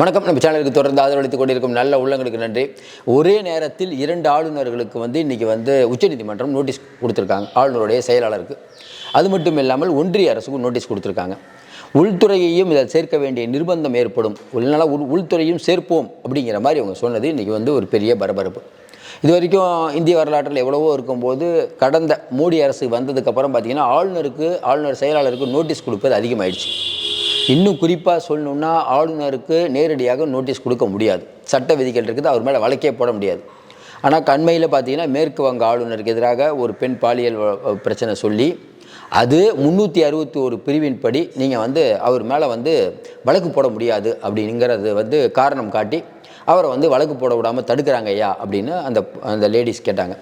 வணக்கம். நம்ம சேனலுக்கு தொடர்ந்து ஆதரவளித்துக் கொண்டிருக்கும் நல்ல உள்ளங்களுக்கு நன்றி. ஒரே நேரத்தில் இரண்டு ஆளுநர்களுக்கு வந்து இன்றைக்கி வந்து உச்சநீதிமன்றம் நோட்டீஸ் கொடுத்துருக்காங்க. ஆளுநருடைய செயலாளருக்கு. அது மட்டும் இல்லாமல் ஒன்றிய அரசுக்கும் நோட்டீஸ் கொடுத்துருக்காங்க. உள்துறையையும் இதில் சேர்க்க வேண்டிய நிர்பந்தம் ஏற்படும். உள்நல உள் உள்துறையும் சேர்ப்போம் அப்படிங்கிற மாதிரி அவங்க சொன்னது இன்றைக்கி வந்து ஒரு பெரிய பரபரப்பு. இது வரைக்கும் இந்திய வரலாற்றில் எவ்வளவோ இருக்கும்போது கடந்த மோடி அரசு வந்ததுக்கப்புறம் பார்த்திங்கன்னா ஆளுநருக்கு ஆளுநர் செயலாளருக்கு நோட்டீஸ் கொடுப்பது அதிகமாகிடுச்சு இன்னும் குறிப்பாக சொல்லணும்னா ஆளுநருக்கு நேரடியாக நோட்டீஸ் கொடுக்க முடியாது. சட்ட விதிகள் இருக்குது அவர் மேலே வழக்கே போட முடியாது. ஆனால் கண்மையில் பார்த்தீங்கன்னா மேற்கு வங்க ஆளுநருக்கு எதிராக ஒரு பெண் பாலியல் வ- பிரச்சனை சொல்லி அது முந்நூற்றி அறுபத்தி ஒரு பிரிவின்படி நீங்கள் வந்து அவர் மேலே வந்து வழக்கு போட முடியாது அப்படிங்கிறது வந்து காரணம் காட்டி அவரை வந்து வழக்கு போட விடாமல் தடுக்கிறாங்க ஐயா அப்படின்னு அந்த அந்த லேடிஸ் கேட்டாங்க.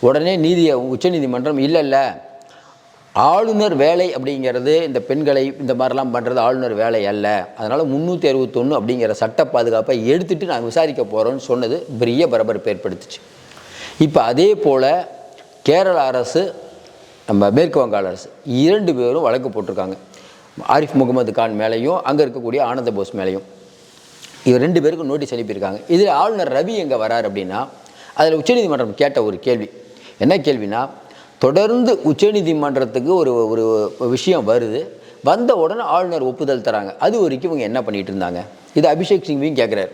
உடனே நீதியை உச்சநீதிமன்றம் இல்லை இல்லை ஆளுநர் வேலை அப்படிங்கிறது இந்த பெண்களை இந்த மாதிரிலாம் பண்ணுறது ஆளுநர் வேலை அல்ல. அதனால் முந்நூற்றி அறுபத்தொன்று அப்படிங்கிற சட்ட பாதுகாப்பை எடுத்துட்டு நாங்கள் விசாரிக்க போகிறோன்னு சொன்னது பெரிய பரபரப்பு ஏற்படுத்துச்சு. இப்போ அதே போல் கேரள அரசு நம்ம மேற்கு வங்காள அரசு இரண்டு பேரும் வழக்கு போட்டிருக்காங்க. ஆரிஃப் முகமது கான் மேலேயும் அங்கே இருக்கக்கூடிய ஆனந்த போஸ் மேலேயும். இவர் ரெண்டு பேருக்கும் நோட்டீஸ் அனுப்பியிருக்காங்க. இதில் ஆளுநர் ரவி எங்கே வரார் அப்படின்னா அதில் உச்சநீதிமன்றம் கேட்ட ஒரு கேள்வி. என்ன கேள்வினா தொடர்ந்து உச்சநீதிமன்றத்துக்கு ஒரு ஒரு விஷயம் வருது. வந்த உடனே ஆளுநர் ஒப்புதல் தராங்க. அது வரைக்கும் இவங்க என்ன பண்ணிட்டு இருந்தாங்க? இது அபிஷேக் சிங்வியும் கேட்குறாரு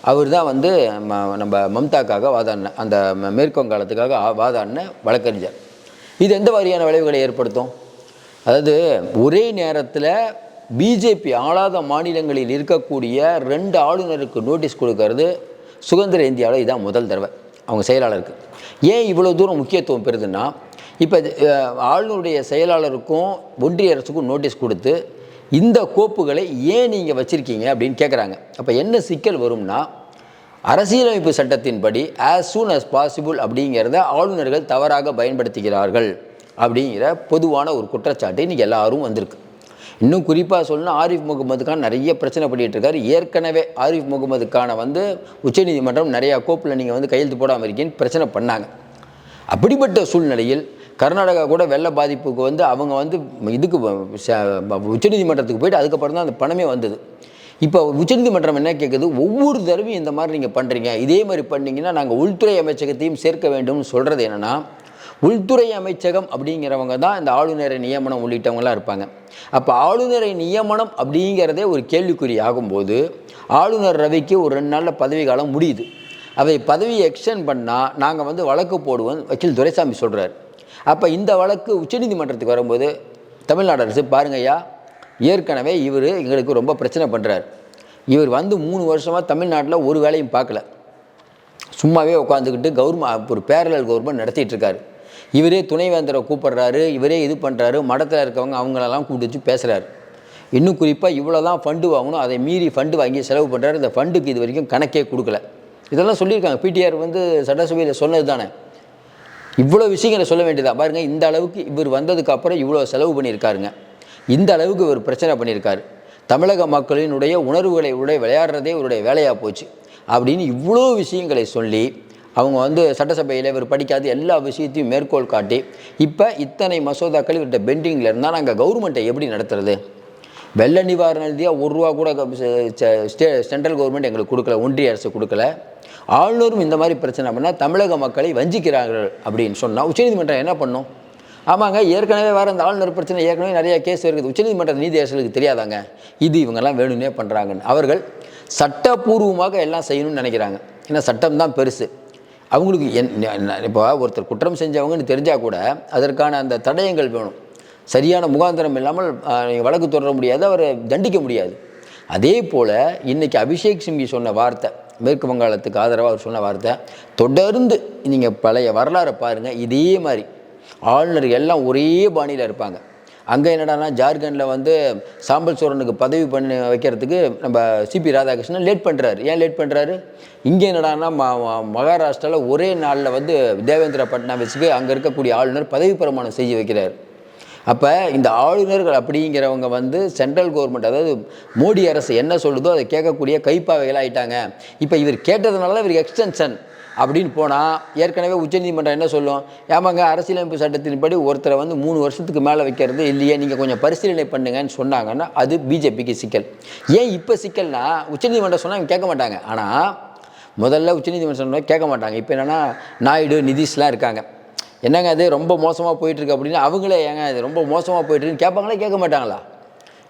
அவர் தான் வந்து நம்ம மம்தாக்காக வாதாடின அந்த ம- மேற்கு வங்காளத்துக்காக வாதாடின வழக்கறிஞர். இது எந்த மாதிரியான விளைவுகளை ஏற்படுத்தும்? அதாவது ஒரே நேரத்தில் பிஜேபி ஆளாத மாநிலங்களில் இருக்கக்கூடிய ரெண்டு ஆளுநருக்கு நோட்டீஸ் கொடுக்கறது சுதந்திர இந்தியாவில் இதான் முதல் தடவை. அவங்க செயலாளருக்கு. ஏன் இவ்வளோ தூரம் முக்கியத்துவம் பெறுதுன்னா இப்போ ஆளுநருடைய செயலாளருக்கும் ஒன்றிய அரசுக்கும் நோட்டீஸ் கொடுத்து இந்த கோப்புகளை ஏன் நீங்கள் வச்சுருக்கீங்க அப்படின்னு கேட்குறாங்க அப்போ என்ன சிக்கல் வரும்னா அரசியலமைப்பு சட்டத்தின்படி ஆஸ் சூன் அஸ் பாசிபிள் அப்படிங்கிறத ஆளுநர்கள் தவறாக பயன்படுத்துகிறார்கள் அப்படிங்கிற பொதுவான ஒரு குற்றச்சாட்டு இன்றைக்கி எல்லாரும் வந்திருக்கு. இன்னும் குறிப்பாக சொல்லணும்னா ஆரிஃப் முகமது கான் நிறைய பிரச்சனை பண்ணிகிட்டு இருக்காரு. ஏற்கனவே ஆரிஃப் முகமது கானை வந்து உச்சநீதிமன்றம் நிறையா கோப்பில் நீங்கள் வந்து கையெழுத்து போடாமல் இருக்கீங்கன்னு பிரச்சனை பண்ணாங்க. அப்படிப்பட்ட சூழ்நிலையில் கர்நாடகா கூட வெள்ள பாதிப்புக்கு வந்து அவங்க வந்து இதுக்கு உச்சநீதிமன்றத்துக்கு போயிட்டு அதுக்கப்புறம் தான் அந்த பணமே வந்தது. இப்போ உச்சநீதிமன்றம் என்ன கேட்குது ஒவ்வொரு தடவையும் இந்த மாதிரி நீங்கள் பண்ணுறீங்க இதே மாதிரி பண்ணிங்கன்னா நாங்கள் உள்துறை அமைச்சகத்தையும் சேர்க்க வேண்டும்னு சொல்கிறது என்னென்னா உள்துறை அமைச்சகம் அப்படிங்கிறவங்க தான் இந்த ஆளுநரை நியமனம் உள்ளிட்டவங்களாம் இருப்பாங்க. அப்போ ஆளுநரை நியமனம் அப்படிங்கிறதே ஒரு கேள்விக்குறி ஆகும்போது ஆளுநர் ரவிக்கு ஒரு ரெண்டு நாளில் பதவி காலம் முடியுது. அவை பதவியை எக்ஸ்டென்ட் பண்ணால் நாங்கள் வந்து வழக்கு போடுவோம் வக்கீல் துரைசாமி சொல்கிறார் அப்போ இந்த வழக்கு உச்சநீதிமன்றத்துக்கு வரும்போது தமிழ்நாடு அரசு பாருங்கய்யா ஏற்கனவே இவர் எங்களுக்கு ரொம்ப பிரச்சனை பண்ணுறார் இவர் வந்து மூணு வருஷமாக தமிழ்நாட்டில் ஒரு வேலையும் பார்க்கல. சும்மாவே உட்காந்துக்கிட்டு கவர்மெண்ட் ஒரு பேரலல் கவர்மெண்ட் நடத்திட்டுருக்காரு இவரே துணைவேந்தரை கூப்பிடுறாரு இவரே இது பண்ணுறாரு மடத்தில் இருக்கவங்க அவங்களெல்லாம் கூப்பிட்டு வச்சு பேசுகிறாரு இன்னும் குறிப்பாக இவ்வளோ தான் ஃபண்டு வாங்கணும் அதை மீறி ஃபண்டு வாங்கி செலவு பண்ணுறாரு இந்த ஃபண்டுக்கு இது வரைக்கும் கணக்கே கொடுக்கல. இதெல்லாம் சொல்லியிருக்காங்க. பிடிஆர் வந்து சட்டசபையில் சொன்னது தானே இவ்வளோ விஷயங்களை சொல்ல வேண்டியதா? பாருங்கள் இந்த அளவுக்கு இவர் வந்ததுக்கு அப்புறம் இவ்வளோ செலவு பண்ணியிருக்காருங்க. இந்த அளவுக்கு இவர் பிரச்சனை பண்ணியிருக்காரு. தமிழக மக்களினுடைய உணர்வுகளை உடைய விளையாடுறதே இவருடைய வேலையாக போச்சு. அப்படின்னு இவ்வளோ விஷயங்களை சொல்லி அவங்க வந்து சட்டசபையில் இவர் படிக்காத எல்லா விஷயத்தையும் மேற்கோள் காட்டி இப்போ இத்தனை மசோதாக்கள் இவர்கிட்ட பெண்டிங்கில் இருந்தால் நாங்கள் கவர்மெண்ட்டை எப்படி நடத்துறது? வெள்ள நிவாரண நிதியாக ஒரு ரூபா கூட ஸ்டே சென்ட்ரல் கவர்மெண்ட் எங்களுக்கு கொடுக்கல ஒன்றிய அரசு கொடுக்கல. ஆளுநரும் இந்த மாதிரி பிரச்சனை பண்ணால் தமிழக மக்களை வஞ்சிக்கிறார்கள் அப்படின்னு சொன்னால் உச்சநீதிமன்றம் என்ன பண்ணும்? ஆமாங்க ஏற்கனவே வேறு அந்த ஆளுநர் பிரச்சனை ஏற்கனவே நிறைய கேஸ் இருக்குது. உச்சநீதிமன்ற நீதி அரசுகளுக்கு தெரியாதாங்க. இது இவங்கெல்லாம் வேணும்னே பண்ணுறாங்கன்னு அவர்கள் சட்டப்பூர்வமாக எல்லாம் செய்யணும்னு நினைக்கிறாங்க. ஏன்னா சட்டம் தான் பெருசு. அவங்களுக்கு என் இப்போ ஒருத்தர் குற்றம் செஞ்சவங்கன்னு தெரிஞ்சால் கூட அதற்கான அந்த தடயங்கள் வேணும். சரியான முகாந்திரம் இல்லாமல் வழக்கு தொடர முடியாது அவரை தண்டிக்க முடியாது. அதே போல் இன்றைக்கி அபிஷேக் சிங்கி சொன்ன வார்த்தை மேற்கு வங்காளத்துக்கு ஆதரவாக அவர் சொன்ன வார்த்தை தொடர்ந்து நீங்கள் பழைய வரலாறை பாருங்கள் இதே மாதிரி. ஆளுநர் எல்லாம் ஒரே பாணியில் இருப்பாங்க. அங்கே என்னடான்னா ஜார்க்கண்டில் வந்து சாம்பல் சோரனுக்கு பதவி பண்ணி வைக்கிறதுக்கு நம்ம சிபி ராதாகிருஷ்ணன் லேட் பண்ணுறாரு ஏன் லேட் பண்ணுறாரு இங்கே என்னடான்னா மகாராஷ்டிராவில் ஒரே நாளில் வந்து தேவேந்திர பட்னாவிஸுக்கு அங்கே இருக்கக்கூடிய ஆளுநர் பதவி பிரமாணம் செய்ய வைக்கிறார். அப்போ இந்த ஆளுநர்கள் அப்படிங்கிறவங்க வந்து சென்ட்ரல் கவர்மெண்ட் அதாவது மோடி அரசு என்ன சொல்லுதோ அதை கேட்கக்கூடிய கைப்பாவைகள் ஆயிட்டாங்க இப்போ இவர் கேட்டதுனால இவர் எக்ஸ்டென்ஷன் அப்படின்னு போனால் ஏற்கனவே உச்சநீதிமன்றம் என்ன சொல்லும்? ஏமாங்க அரசியலமைப்பு சட்டத்தின்படி ஒருத்தரை வந்து மூணு வருஷத்துக்கு மேலே வைக்கிறது இல்லையே நீங்கள் கொஞ்சம் பரிசீலனை பண்ணுங்கன்னு சொன்னாங்கன்னா அது பிஜேபிக்கு சிக்கல். ஏன் இப்போ சிக்கல்னா உச்சநீதிமன்றம் சொன்னால் இவங்க கேட்க மாட்டாங்க. ஆனால் முதல்ல உச்சநீதிமன்றம் சொன்னா கேட்க மாட்டாங்க. இப்போ என்னென்னா நாயுடு நிதிஷ்லாம் இருக்காங்க. என்னங்க அது ரொம்ப மோசமாக போயிட்டுருக்கு அப்படின்னு அவங்களே ஏங்க அது ரொம்ப மோசமாக போயிட்டுருக்குன்னு கேட்பாங்களா கேட்க மாட்டாங்களா?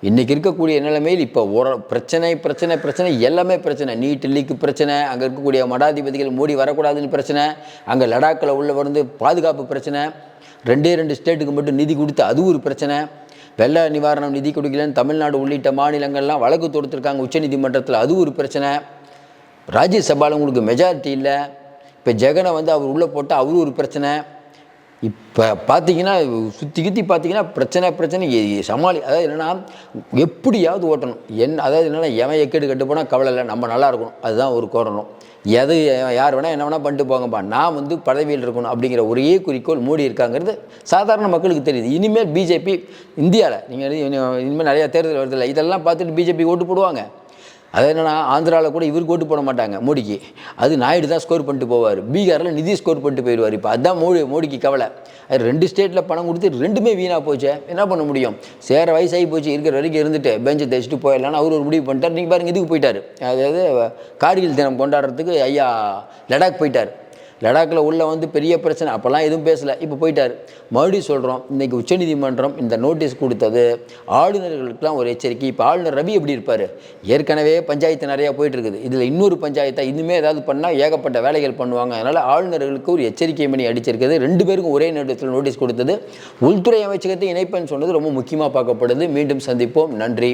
இன்றைக்கி இருக்கக்கூடிய நிலைமையில் இப்போ ஒரு பிரச்சனை பிரச்சனை பிரச்சனை எல்லாமே பிரச்சனை. நீட் லீக்கு பிரச்சனை அங்கே இருக்கக்கூடிய மடாதிபதிகள் மூடி வரக்கூடாதுன்னு பிரச்சனை அங்கே லடாக்கில் உள்ள வந்து பாதுகாப்பு பிரச்சனை ரெண்டே ரெண்டு ஸ்டேட்டுக்கு மட்டும் நிதி கொடுத்து அது ஒரு பிரச்சனை. வெள்ள நிவாரணம் நிதி கொடுக்கலன்னு தமிழ்நாடு உள்ளிட்ட மாநிலங்கள்லாம் வழக்கு தொடுத்துருக்காங்க உச்சநீதிமன்றத்தில் அது ஒரு பிரச்சனை. ராஜ்யசபாவில் உங்களுக்கு மெஜாரிட்டி இல்லை. இப்போ ஜெகனை வந்து அவர் உள்ளே போட்டால் அவரும் ஒரு பிரச்சனை. இப்போ பார்த்தீங்கன்னா சுற்றி கித்தி பார்த்தீங்கன்னா பிரச்சனை பிரச்சனை சமாளி. அதாவது என்னென்னா எப்படியாவது ஓட்டணும். என் அதாவது என்னென்னா எவன் எக்கெடு கட்டு போனால் கவலை இல்லை நம்ம நல்லா இருக்கணும். அதுதான் ஒரு கோரணும். எது யார் வேணால் என்ன வேணால் பண்ணிட்டு போங்கப்பா. நான் வந்து பதவியில் இருக்கணும் அப்படிங்கிற ஒரே குறிக்கோள் மூடி இருக்காங்கிறது சாதாரண மக்களுக்கு தெரியுது. இனிமேல் பிஜேபி இந்தியாவில் நீங்கள் இனிமேல் நிறையா தேர்தல் வருதில்லை இதெல்லாம் பார்த்துட்டு பிஜேபி ஓட்டு போடுவாங்க. அது என்னன்னா ஆந்திராவில் கூட இவருக்கு ஓட்டு போட மாட்டாங்க மோடிக்கு. அது நாயுடு தான் ஸ்கோர் பண்ணிட்டு போவார். பீகாரில் நிதி ஸ்கோர் பண்ணிட்டு போயிடுவார் இப்போ. அதுதான் மோடி மோடிக்கு கவலை. அது ரெண்டு ஸ்டேட்டில் பணம் கொடுத்து ரெண்டுமே வீணாக போச்சே. என்ன பண்ண முடியும்? சேர வயசாகி போச்சு இருக்கிற வரைக்கும் இருந்துட்டு பெஞ்சை தைச்சிட்டு போயிடலான்னு அவர் ஒரு முடிவு பண்ணிட்டார். நீங்கள் பாருங்க இதுக்கு போயிட்டார்? அதாவது கார்கில் தினம் கொண்டாடுறதுக்கு ஐயா லடாக் போயிட்டார். லடாக்கில் உள்ள வந்து பெரிய பிரச்சனை அப்போல்லாம் எதுவும் பேசலை. இப்போ போயிட்டார். மறுபடியும் சொல்கிறோம் இன்றைக்கி உச்சநீதிமன்றம் இந்த நோட்டீஸ் கொடுத்தது. ஆளுநர்களுக்கெல்லாம் ஒரு எச்சரிக்கை. இப்போ ஆளுநர் ரவி எப்படி இருப்பார்? ஏற்கனவே பஞ்சாயத்து நிறையா போயிட்டுருக்குது. இதில் இன்னொரு பஞ்சாயத்தை? இன்னுமே ஏதாவது பண்ணால் ஏகப்பட்ட வேலைகள் பண்ணுவாங்க. அதனால் ஆளுநர்களுக்கு ஒரு எச்சரிக்கை மணி அடிச்சிருக்குது. ரெண்டு பேருக்கும் ஒரே நேரத்தில் நோட்டீஸ் கொடுத்தது. உள்துறை அமைச்சகத்தை இணைப்பேன்னு சொன்னது ரொம்ப முக்கியமாக பார்க்கப்படுது. மீண்டும் சந்திப்போம். நன்றி.